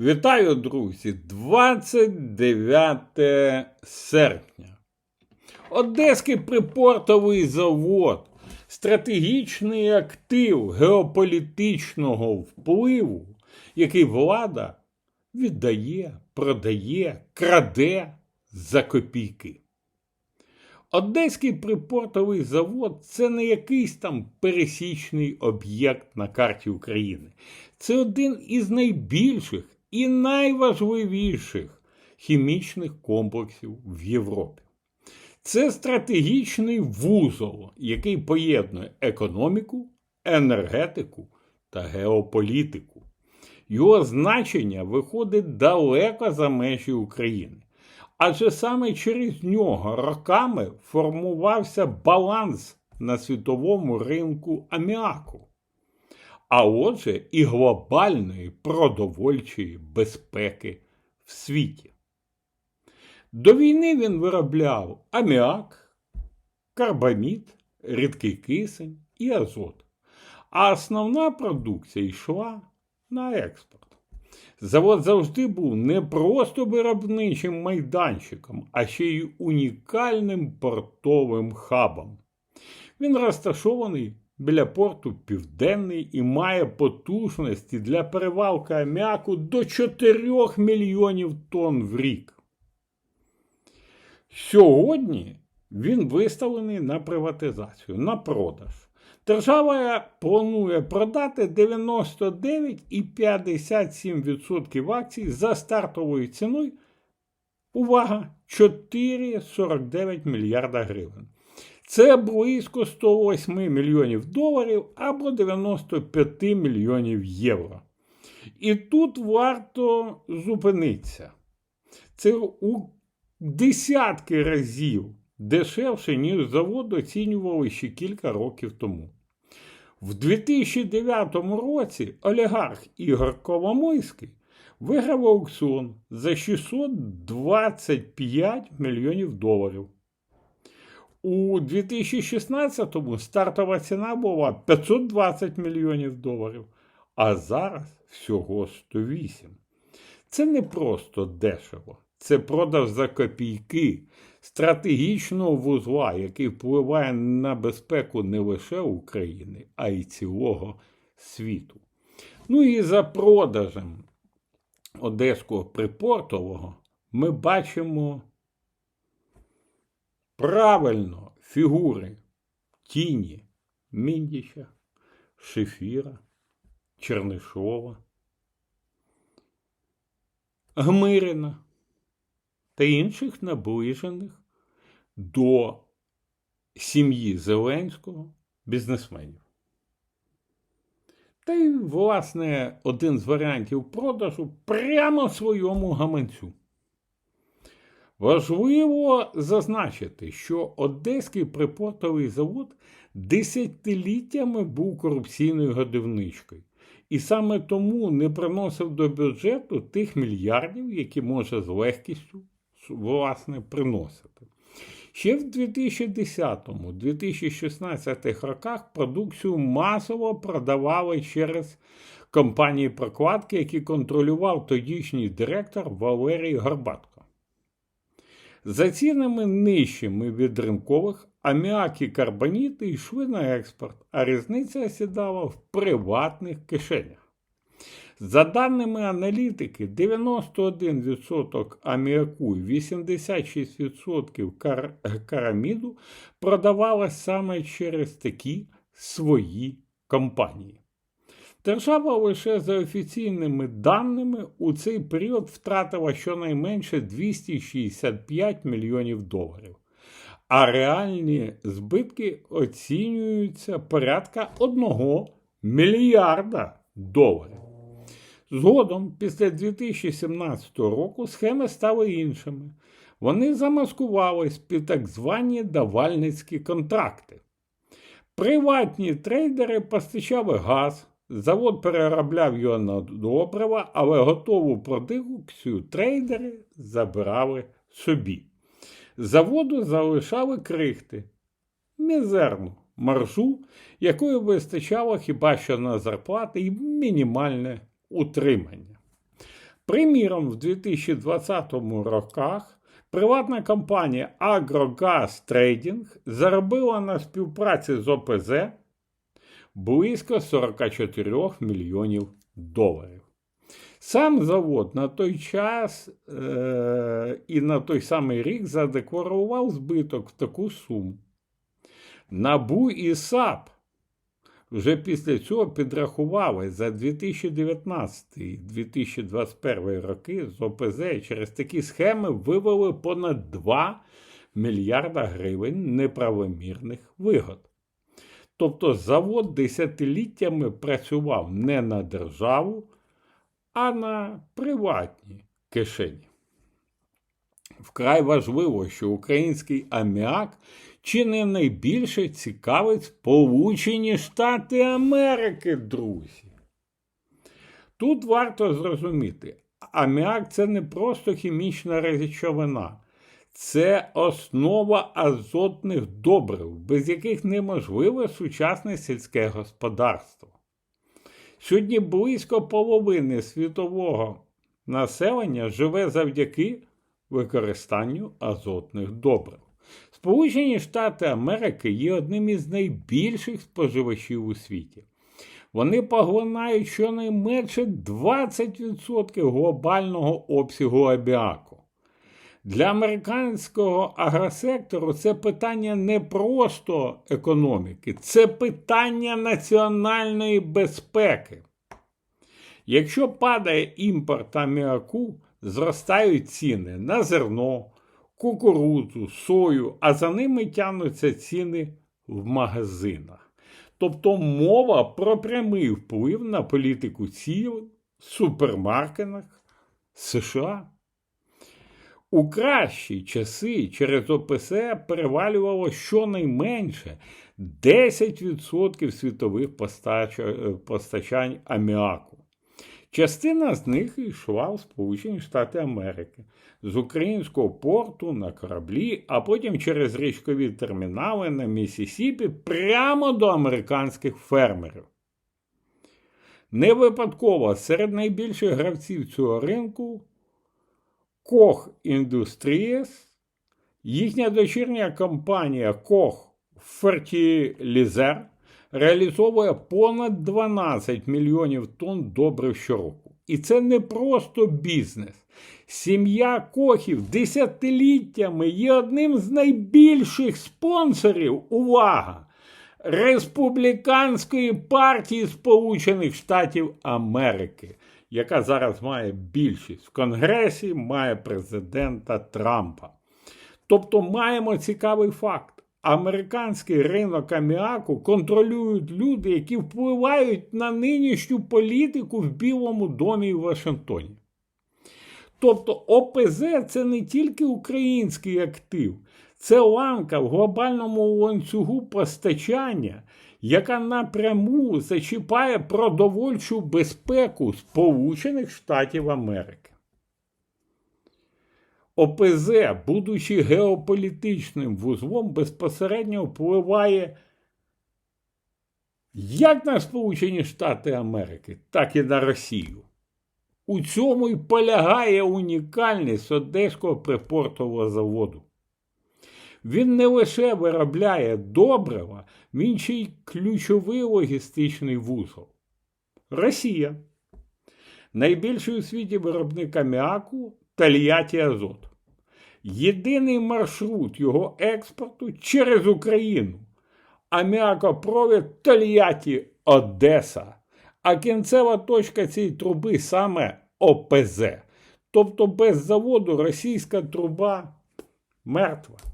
Вітаю, друзі! 29 серпня. Одеський припортовий завод, стратегічний актив геополітичного впливу, який влада віддає, продає, краде за копійки. Одеський припортовий завод це не якийсь там пересічний об'єкт на карті України. Це один із найбільших і найважливіших хімічних комплексів в Європі. Це стратегічний вузол, який поєднує економіку, енергетику та геополітику. Його значення виходить далеко за межі України. Адже саме через нього роками формувався баланс на світовому ринку аміаку, а отже, і глобальної продовольчої безпеки в світі. До війни він виробляв аміак, карбамід, рідкий кисень і азот, а основна продукція йшла на експорт. Завод завжди був не просто виробничим майданчиком, а ще й унікальним портовим хабом. Він розташований біля порту Південний і має потужності для перевалки аміаку до 4 мільйонів тонн в рік. Сьогодні він виставлений на приватизацію, на продаж. Держава планує продати 99,57% акцій за стартовою ціною. Увага! 4,49 мільярда гривень. Це близько 108 мільйонів доларів або 95 мільйонів євро. І тут варто зупинитися. Це у десятки разів дешевше, ніж завод оцінювали ще кілька років тому. В 2009 році олігарх Ігор Коломойський виграв аукціон за 625 мільйонів доларів. У 2016-му стартова ціна була 520 мільйонів доларів, а зараз всього 108. Це не просто дешево, це продаж за копійки стратегічного вузла, який впливає на безпеку не лише України, а й цілого світу. Ну і за продажем Одеського припортового ми бачимо правильно фігури тіні Міндіча, Шефіра, Чернишова, Гмирина та інших наближених до сім'ї Зеленського бізнесменів. Та й, власне, один з варіантів продажу прямо своєму гаманцю. Важливо зазначити, що Одеський припортовий завод десятиліттями був корупційною годівничкою, і саме тому не приносив до бюджету тих мільярдів, які може з легкістю власне приносити. Ще в 2010-2016 роках продукцію масово продавали через компанії прокладки, які контролював тодішній директор Валерій Горбатко. За цінами нижчими від ринкових аміак і карбоніти йшли на експорт, а різниця сідала в приватних кишенях. За даними аналітики, 91% аміаку і 86% кар караміду продавалось саме через такі свої компанії. Держава лише за офіційними даними у цей період втратила щонайменше 265 мільйонів доларів, а реальні збитки оцінюються порядка 1 мільярда доларів. Згодом, після 2017 року, схеми стали іншими. Вони замаскувались під так звані давальницькі контракти. Приватні трейдери постачали газ, завод переробляв його на добрива, але готову продукцію трейдери забирали собі. Заводу залишали крихти, мізерну маржу, якої вистачало хіба що на зарплати і мінімальне утримання. Приміром, в 2020 роках приватна компанія Агрогаз Трейдинг заробила на співпраці з ОПЗ близько 44 мільйонів доларів. Сам завод на той час е- і на той самий рік задекларував збиток в таку суму. НАБУ і САП вже після цього підрахували за 2019-2021 роки з ОПЗ через такі схеми вивели понад 2 мільярда гривень неправомірних вигод. Тобто завод десятиліттями працював не на державу, а на приватні кишені. Вкрай важливо, що український аміак чи не найбільше цікавить Сполучені Штати Америки, друзі. Тут варто зрозуміти, аміак це не просто хімічна речовина, це основа азотних добрив, без яких неможливе сучасне сільське господарство. Сьогодні близько половини світового населення живе завдяки використанню азотних добрив. Сполучені Штати Америки є одним із найбільших споживачів у світі. Вони поглинають щонайменше 20% глобального обсягу абіаку. Для американського агросектору це питання не просто економіки, це питання національної безпеки. Якщо падає імпорт аміаку, зростають ціни на зерно, кукурудзу, сою, а за ними тягнуться ціни в магазинах. Тобто мова про прямий вплив на політику цін в супермаркетах США. У кращі часи через ОПС перевалювало щонайменше 10% світових постачань аміаку. Частина з них йшла в Сполучені Штати Америки з українського порту на кораблі, а потім через річкові термінали на Місісіпі прямо до американських фермерів. Не випадково серед найбільших гравців цього ринку Koch Industries, їхня дочірня компанія Koch Fertilizer реалізовує понад 12 мільйонів тонн добрив щороку. І це не просто бізнес. Сім'я Кохів десятиліттями є одним з найбільших спонсорів. Увага! Республіканської партії Сполучених Штатів Америки, яка зараз має більшість в Конгресі, має президента Трампа. Тобто маємо цікавий факт американський ринок аміаку контролюють люди, які впливають на нинішню політику в Білому домі в Вашингтоні. Тобто ОПЗ це не тільки український актив, це ланка в глобальному ланцюгу постачання, яка напряму зачіпає продовольчу безпеку Сполучених Штатів Америки. ОПЗ, будучи геополітичним вузлом, безпосередньо впливає як на Сполучені Штати Америки, так і на Росію. У цьому й полягає унікальність Одеського припортового заводу. Він не лише виробляє добрива, він ще й ключовий логістичний вузол. Росія. Найбільший у світі виробник аміаку Тольятті Азот. Єдиний маршрут його експорту через Україну. Аміакопровід Тольятті Одеса. А кінцева точка цієї труби саме ОПЗ. Тобто без заводу російська труба мертва.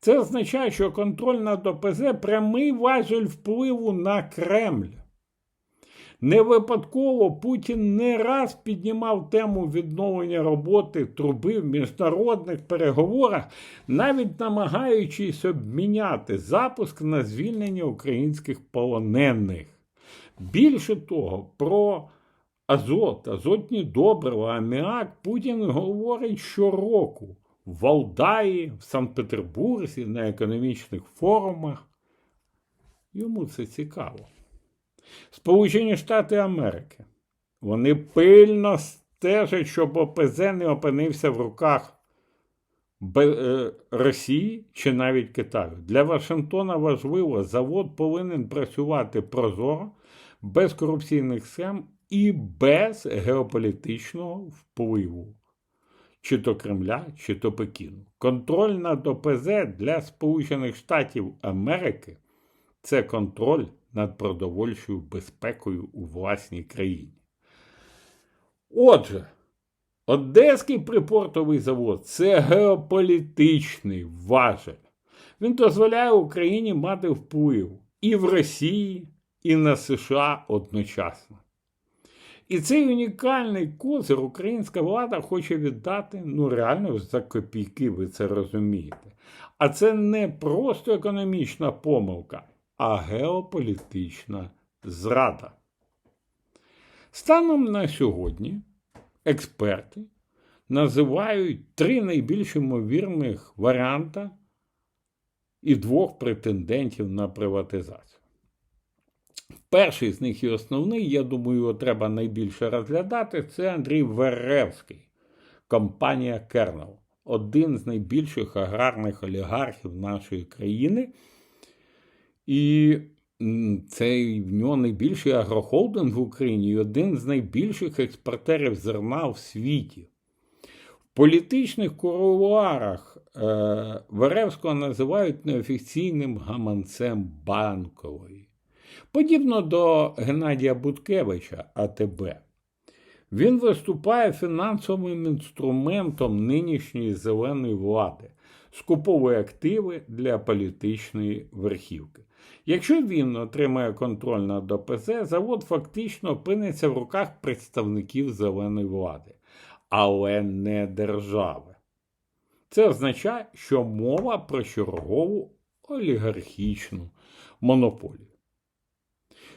Це означає, що контроль над ОПЗ прямий важель впливу на Кремль. Не випадково Путін не раз піднімав тему відновлення роботи труби в міжнародних переговорах, навіть намагаючись обміняти запуск на звільнення українських полонених. Більше того, про азот, азотні добрива, аміак Путін говорить щороку в Валдаї, в Санкт-Петербурзі, на економічних форумах. Йому це цікаво. Сполучені Штати Америки. Вони пильно стежать, щоб ОПЗ не опинився в руках е, Росії чи навіть Китаю. Для Вашингтона важливо, завод повинен працювати прозоро, без корупційних схем і без геополітичного впливу. Чи то Кремля, чи то Пекіну. Контроль над ОПЗ для Сполучених Штатів Америки це контроль над продовольчою безпекою у власній країні. Отже, Одеський припортовий завод це геополітичний важель. Він дозволяє Україні мати вплив і в Росії, і на США одночасно. І цей унікальний козир українська влада хоче віддати, ну реально за копійки, ви це розумієте. А це не просто економічна помилка, а геополітична зрада. Станом на сьогодні експерти називають три найбільш ймовірних варіанта і двох претендентів на приватизацію. Перший з них і основний, я думаю, його треба найбільше розглядати, це Андрій Веревський, компанія Кернел, один з найбільших аграрних олігархів нашої країни. І це в нього найбільший агрохолдинг в Україні і один з найбільших експортерів зерна в світі. В політичних кулуарах е, Веревського називають неофіційним гаманцем банкової. Подібно до Геннадія Буткевича АТБ. Він виступає фінансовим інструментом нинішньої зеленої влади, скуповує активи для політичної верхівки. Якщо він отримає контроль над ОПЗ, завод фактично опиниться в руках представників зеленої влади, але не держави. Це означає, що мова про чергову олігархічну монополію.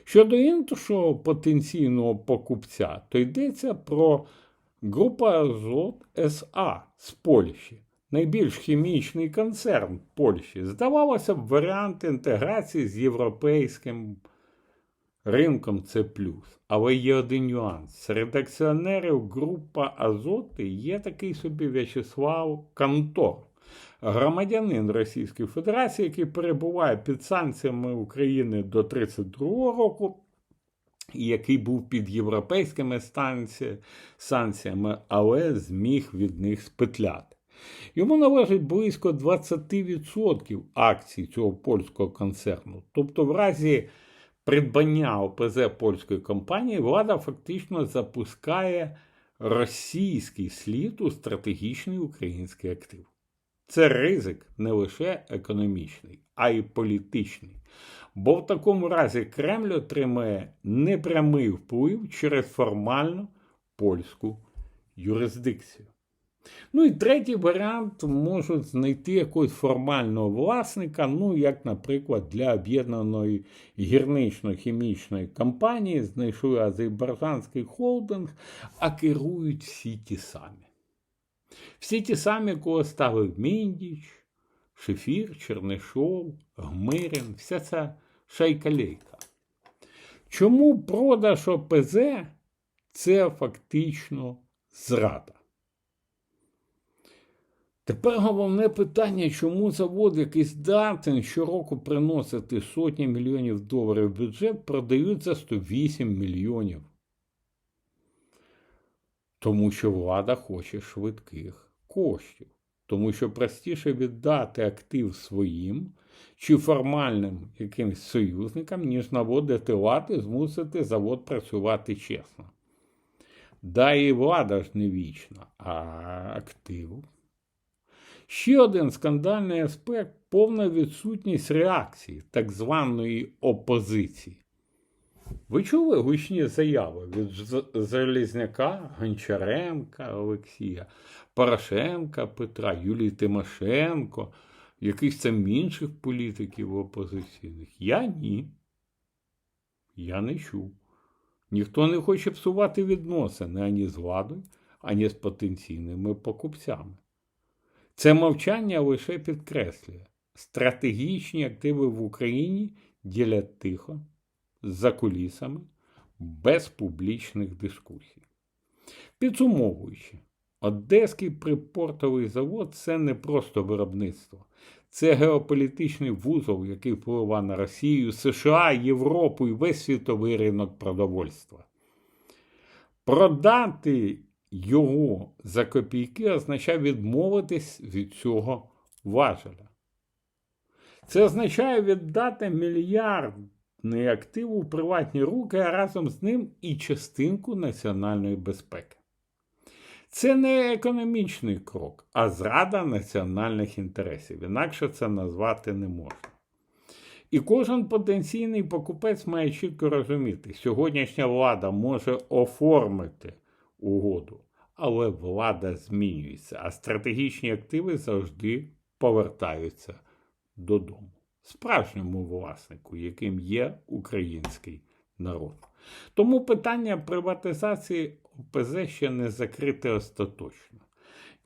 Щодо іншого потенційного покупця, то йдеться про групу Азот СА з Польщі, найбільш хімічний концерн Польщі. Здавалося б, варіант інтеграції з європейським ринком це плюс. Але є один нюанс. Серед акціонерів група Азоти є такий собі В'ячеслав Кантор громадянин Російської Федерації, який перебуває під санкціями України до 32-го року, і який був під європейськими санкціями, але зміг від них спетляти. Йому належить близько 20% акцій цього польського концерну. Тобто, в разі придбання ОПЗ польської компанії влада фактично запускає російський слід у стратегічний український актив. Це ризик не лише економічний, а й політичний. Бо в такому разі Кремль отримає непрямий вплив через формальну польську юрисдикцію. Ну і третій варіант можуть знайти якогось формального власника, ну, як, наприклад, для об'єднаної гірнично-хімічної компанії знайшли азербайджанський холдинг, а керують всі ті самі. Всі ті самі, кого ставив Міндіч, Шефір, Чернишов, Гмирин, вся ця шайка-лейка. Чому продаж ОПЗ це фактично зрада? Тепер головне питання, чому завод, який здатен щороку приносити сотні мільйонів доларів в бюджет, продають за 108 мільйонів. Тому що влада хоче швидких коштів. Тому що простіше віддати актив своїм чи формальним якимсь союзникам, ніж наводити лад і змусити завод працювати чесно. Да і влада ж не вічна, а актив. Ще один скандальний аспект повна відсутність реакції так званої опозиції. Ви чули гучні заяви від Залізняка, Гончаренка Олексія, Порошенка Петра, Юлії Тимошенко, якихось там інших політиків опозиційних? Я ні. Я не чув. Ніхто не хоче псувати відносини ані з владою, ані з потенційними покупцями. Це мовчання лише підкреслює, стратегічні активи в Україні ділять тихо, за кулісами, без публічних дискусій. Підсумовуючи, Одеський припортовий завод це не просто виробництво. Це геополітичний вузол, який впливає на Росію, США, Європу і весь світовий ринок продовольства. Продати його за копійки означає відмовитись від цього важеля. Це означає віддати мільярдний актив у приватні руки, а разом з ним і частинку національної безпеки. Це не економічний крок, а зрада національних інтересів. Інакше це назвати не можна. І кожен потенційний покупець має чітко розуміти, сьогоднішня влада може оформити угоду, але влада змінюється, а стратегічні активи завжди повертаються додому. Справжньому власнику, яким є український народ. Тому питання приватизації ОПЗ ще не закрите остаточно.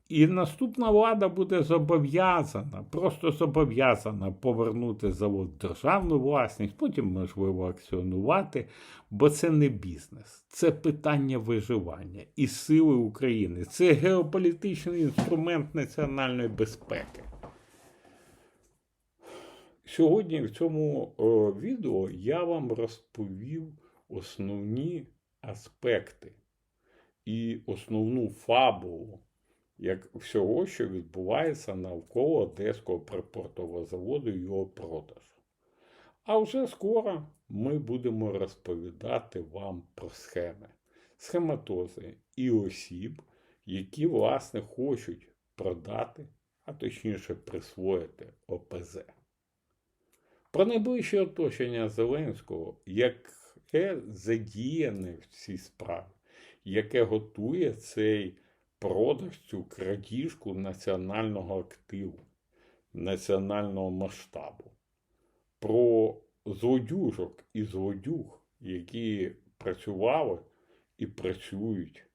І наступна влада буде зобов'язана, просто зобов'язана повернути завод в державну власність, потім, можливо, акціонувати, бо це не бізнес, це питання виживання і сили України, це геополітичний інструмент національної безпеки. Сьогодні в цьому о, відео я вам розповів основні аспекти і основну фабулу як всього, що відбувається навколо Одеського припортового заводу і його продажу. А вже скоро ми будемо розповідати вам про схеми, схематози і осіб, які, власне, хочуть продати, а точніше присвоїти ОПЗ. Про найближче оточення Зеленського, яке задіяне в цій справі, яке готує цей продаж, цю крадіжку національного активу, національного масштабу, про злодюжок і злодюг, які працювали і працюють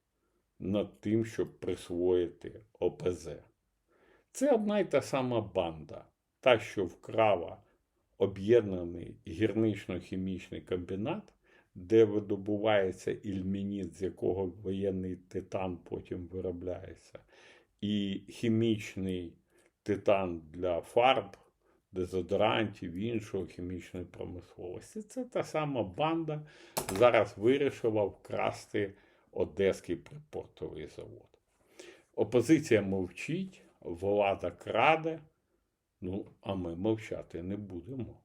над тим, щоб присвоїти ОПЗ. Це одна й та сама банда, та, що вкрала об'єднаний гірнично-хімічний комбінат, де видобувається ільмініт, з якого воєнний титан потім виробляється, і хімічний титан для фарб, дезодорантів, іншого хімічної промисловості. Це та сама банда зараз вирішила вкрасти Одеський припортовий завод. Опозиція мовчить, влада краде. Ну, а ми мовчати не будемо.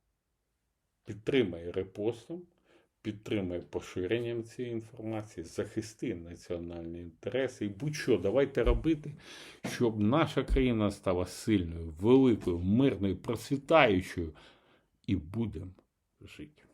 Підтримай репостом, підтримай поширенням цієї інформації, захисти національні інтереси і будь-що давайте робити, щоб наша країна стала сильною, великою, мирною, процвітаючою і будемо жити.